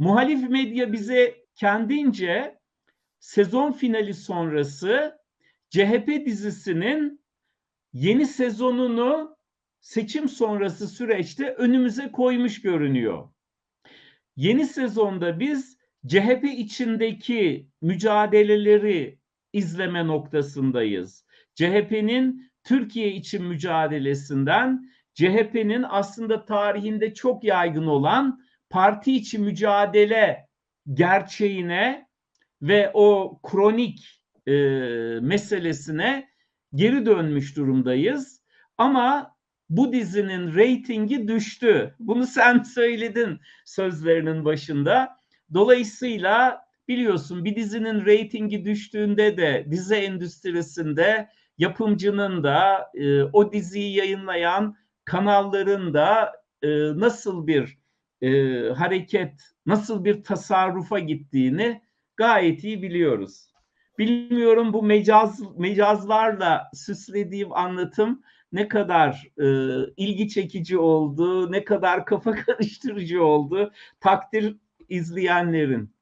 Muhalif medya bize kendince sezon finali sonrası CHP dizisinin yeni sezonunu seçim sonrası süreçte önümüze koymuş görünüyor. Yeni sezonda biz CHP içindeki mücadeleleri izleme noktasındayız. CHP'nin Türkiye için mücadelesinden CHP'nin aslında tarihinde çok yaygın olan parti içi mücadele gerçeğine ve o kronik e, meselesine geri dönmüş durumdayız. Ama bu dizinin reytingi düştü. Bunu sen söyledin sözlerinin başında. Dolayısıyla biliyorsun bir dizinin reytingi düştüğünde de dizi endüstrisinde yapımcının da e, o diziyi yayınlayan kanalların da e, nasıl bir e, hareket, nasıl bir tasarrufa gittiğini gayet iyi biliyoruz. Bilmiyorum bu mecaz mecazlarla süslediğim anlatım ne kadar e, ilgi çekici oldu, ne kadar kafa karıştırıcı oldu takdir izleyenlerin.